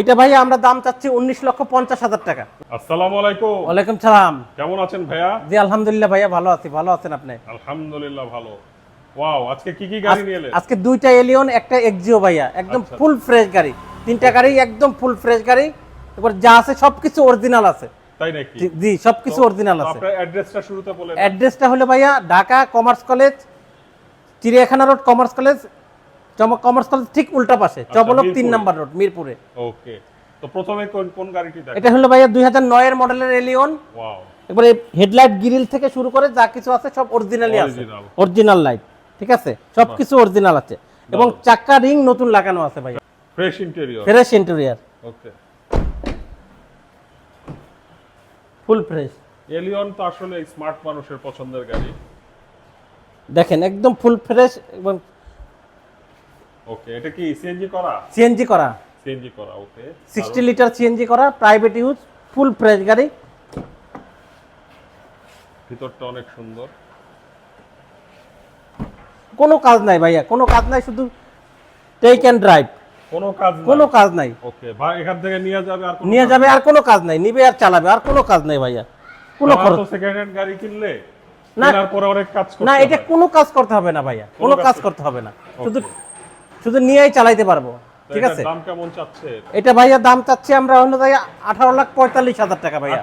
এটা ভাই আমরা দাম চাচ্ছি উনিশ লক্ষ পঞ্চাশ হাজার টাকা। আসসালামু আলাইকুম। ওয়ালাইকুম সালাম। কেমন আছেন ভাইয়া? জি আলহামদুলিল্লাহ ভাইয়া ভালো আছি। ভালো আছেন আপনি? আলহামদুলিল্লাহ ভালো। ওয়াও আজকে কি কি গাড়ি নিয়ে এলেন? আজকে দুইটা এলিয়ন একটা এক্সিও ভাইয়া। একদম আচ্ছা। ফুল ফ্রেশ গাড়ি। তিনটা গাড়ি একদম ফুল ফ্রেশ গাড়ি। এবার যা আছে সবকিছু অরিজিনাল আছে। তাই নাকি? জি সবকিছু অরিজিনাল আছে। আপনার অ্যাড্রেসটা শুরুতে বলেন অ্যাড্রেসটা হলো ভাইয়া ঢাকা কমার্স কলেজ চিড়িয়াখানা রোড কমার্স কলেজ চমক কমার্স কলেজ ঠিক উল্টা পাশে। চবলক তিন আচ্ছা, নাম্বার রোড মিরপুরে। ওকে। তো প্রথমে কোন কোন গাড়িটি এটা হলো ভাইয়া দুই হাজার নয়ের মডেলের এলিয়ন ওয়াও এবারে হেডলাইট গ্রিল থেকে শুরু করে যা কিছু আছে সব অরিজিনালি আছে। অরিজিনাল লাইট ঠিক আছে? সব কিছু অরিজিনাল আছে। এবং চাক্কা রিং নতুন লাগানো আছে ভাই fresh interior fresh interior okay. Full fresh Allion তো আসলে স্মার্ট মানুষের পছন্দের গাড়ি। দেখেন একদম ফুল ফ্রেশ এবং ওকে এটা কি সিএনজি করা? সিএনজি করা। সিএনজি করা ওকে সিক্সটি লিটার সিএনজি করা প্রাইভেট ইউজ ফুল ফ্রেশ গাড়ি। ভিতরটা অনেক সুন্দর। কোনো কাজ নাই ভাইয়া কোনো কাজ নাই শুধু টেক অ্যান্ড ড্রাইভ কোনো কাজ কোনো কাজ নাই। ওকে ভাই এখান থেকে নিয়ে যাবে আর কোনো নিয়ে যাবে আর কোনো কাজ নাই নিবে আর চালাবে আর কোনো কাজ নাই ভাইয়া। কোনো খরচ সেকেন্ড হ্যান্ড গাড়ি কিনলে না। পরে অনেক কাজ করতে না এটা কোনো কাজ করতে হবে না ভাইয়া কোনো কাজ করতে হবে না। শুধু শুধু নিয়েই চালাইতে পারব ঠিক আছে? দাম কেমন চাচ্ছে? এটা ভাইয়া দাম চাচ্ছি আমরা অন্য ভাইয়া আঠারো লাখ পঁয়তাল্লিশ হাজার টাকা ভাইয়া।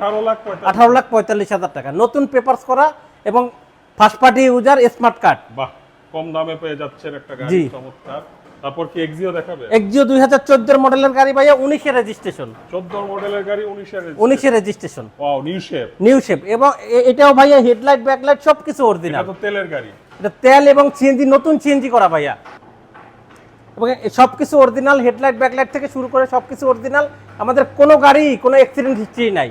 আঠারো লাখ পঁয়তাল্লিশ। হাজার টাকা। নতুন পেপারস করা এবং first party user smart card বাহ কম দামে পেয়ে যাচ্ছেন একটা গাড়ি জি। চমৎকার। তারপর কি এক্সিও দেখাবে? এক্সিও দুই হাজার চোদ্দোর মডেলের গাড়ি ভাইয়া উনিশের রেজিস্ট্রেশন চোদ্দ মডেলের গাড়ি উনিশের উনিশের registration wow new shape new shape এবং এটাও ভাইয়া হেডলাইট ব্যাকলাইট সব কিছু অরিজিনাল এটা তো তেলের গাড়ি। এটা তেল এবং সিএনজি নতুন সিএনজি করা ভাইয়া। এবং সব কিছু অরিজিনাল হেডলাইট ব্যাকলাইট থেকে শুরু করে সব কিছু অরিজিনাল আমাদের কোনো গাড়ি কোনো অ্যাক্সিডেন্ট হিস্ট্রি নাই?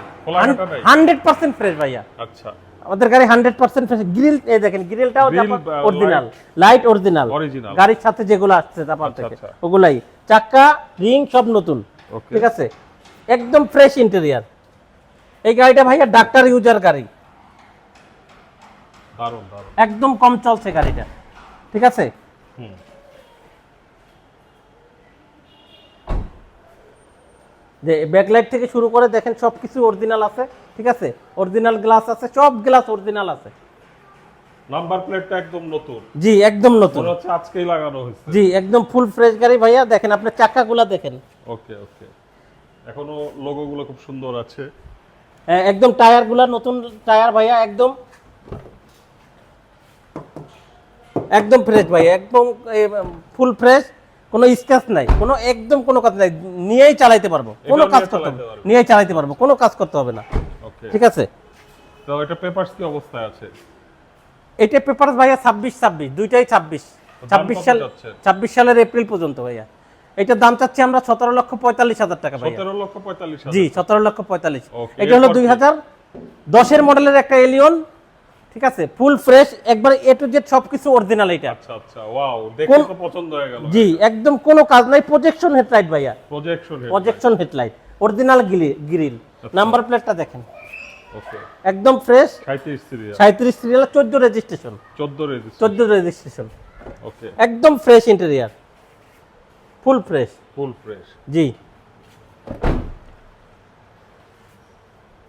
হান্ড্রেড পার্সেন্ট ফ্রেশ ভাইয়া। আচ্ছা। আমাদের গাড়ি হান্ড্রেড পার্সেন্ট ফ্রেশ গ্রিল এই দেখেন গ্রিলটাও অরিজিনাল লাইট অরিজিনাল। গাড়ির সাথে যেগুলো আসছে জাপান আচ্ছা, থেকে আচ্ছা। ওগুলাই। চাক্কা রিং সব নতুন। ঠিক আছে? একদম ফ্রেশ ইন্টেরিয়ার এই গাড়িটা ভাইয়া ডাক্তার ইউজার গাড়ি। একদম কম চলছে গাড়িটা। ঠিক আছে? যে ব্যাকলাইট থেকে শুরু করে দেখেন সব কিছু অরিজিনাল আছে ঠিক আছে? অরিজিনাল গ্লাস আছে সব গ্লাস অরিজিনাল আছে। নাম্বার প্লেটটা একদম নতুন। জি একদম নতুন। হচ্ছে আজকেই লাগানো হয়েছে। জি একদম ফুল ফ্রেশ গাড়ি ভাইয়া দেখেন আপনার চাক্কাগুলা দেখেন। ওকে ওকে এখনও লোগোগুলো খুব সুন্দর আছে। হ্যাঁ, একদম টায়ারগুলা নতুন টায়ার ভাইয়া একদম। একদম ফ্রেশ ভাইয়া একদম ফুল ফ্রেশ কোনো স্ক্র্যাচ নাই কোনো একদম কোনো কাজ নাই নিয়েই চালাইতে পারব। কোনো কাজ করতে হবে। নিয়েই চালাইতে পারব কোনো কাজ করতে হবে না। ঠিক আছে? তো এটা পেপারস কি অবস্থায় আছে? এটা পেপার ভাইয়া ছাব্বিশ ছাব্বিশ দুইটাই ছাব্বিশ। দাম ছাব্বিশ কত সাল যাচ্ছে? ছাব্বিশ সালের এপ্রিল পর্যন্ত ভাইয়া। এটার দাম চাচ্ছি আমরা সতেরো লক্ষ পঁয়তাল্লিশ হাজার টাকা ভাইয়া। সতেরো লক্ষ পঁয়তাল্লিশ হাজার। জি সতেরো লক্ষ পঁয়তাল্লিশ। Okay, এটা হলো এরপর দুই কি? হাজার দশের মডেলের একটা এলিয়ন ঠিক আছে? ফুল ফ্রেশ একবার এ টু জেড সবকিছু অরিজিনাল এটা আচ্ছা আচ্ছা ওয়াও দেখে তো পছন্দ হয়ে গেল। জি একদম কোনো কাজ নাই। প্রজেকশন হেডলাইট ভাইয়া। Projection projection headlight original grill. Number প্লেটটা দেখেন। ওকে একদম ফ্রেশ সাঁত্রিশ সিরিয়াল সাঁত্রিশ সিরিয়াল চোদ্দ রেজিস্ট্রেশন চোদ্দ রেজিস্টার চোদ্দ রেজিস্ট্রেশন ওকে একদম fresh interior full fresh full fresh জি।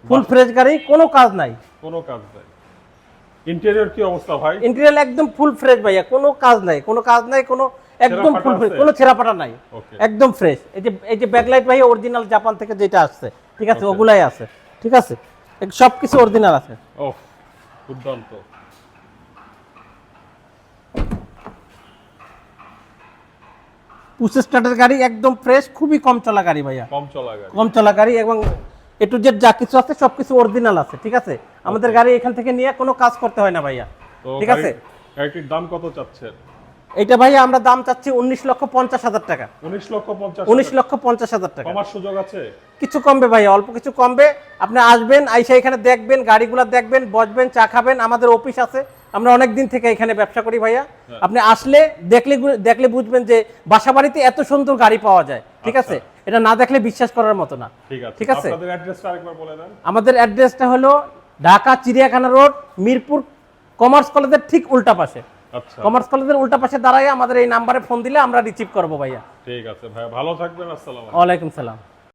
ফুল ফ্রেশ গাড়ি কোনো কাজ নাই। কোনো কাজ নাই। ইন্টেরিয়র কি অবস্থা ভাই? ইন্টেরিয়াল একদম ফুল ফ্রেশ ভাইয়া কোনো কাজ নাই কোনো কাজ নাই কোনো একদম ফুল ফ্রেশ? কোনো ছেঁড়াপাটা নাই একদম ফ্রেশ এই যে এই যে ব্যাকলাইট ভাইয়া অরিজিনাল জাপান থেকে যেটা আসছে ঠিক আছে ওগুলাই আছে ঠিক আছে? সব কিছু অরিজিনাল আছে। ও দুর্দান্ত। পুশ স্টার্টের গাড়ি একদম ফ্রেশ খুবই কম চলা গাড়ি ভাইয়া। কম চলা গাড়ি। কম চলা গাড়ি এবং এ টু জেড যা কিছু আছে সব কিছু অরিজিনাল আছে ঠিক আছে? আমাদের গাড়ি এখান থেকে নিয়ে কোনো কাজ করতে হয় না ভাইয়া ঠিক আছে? গাড়ি- গাড়িটির দাম কত চাচ্ছেন এইটা ভাইয়া আমরা দাম চাচ্ছি উনিশ লক্ষ পঞ্চাশ হাজার টাকা। উনিশ লক্ষ পঞ্চাশ উনিশ লক্ষ পঞ্চাশ হাজার টাকা। কমার সুযোগ আছে? কিছু কমবে ভাইয়া অল্প কিছু কমবে। আপনি আসবেন আইসা এখানে দেখবেন গাড়িগুলো দেখবেন বসবেন চা খাবেন আমাদের অফিস আছে। আমরা অনেক দিন থেকে এখানে ব্যবসা করি ভাইয়া। হ্যাঁ। আপনি আসলে দেখলে দেখলে বুঝবেন যে বাসা বাড়িতে এত সুন্দর গাড়ি পাওয়া যায় ঠিক আছে? এটা না দেখলে বিশ্বাস করার মতো না। ঠিক আছে। আমাদের অ্যাড্রেসটা হলো ঢাকা চিড়িয়াখানা রোড মিরপুর কমার্স কলেজের ঠিক উল্টা পাশে। আচ্ছা। কমার্স কলেজের উল্টা পাশে দাঁড়ায় আমাদের এই নাম্বারে ফোন দিলে আমরা রিসিভ করব ভাইয়া। ঠিক আছে ভাই ভালো থাকবেন আসসালাম আলাইকুম। সালাম।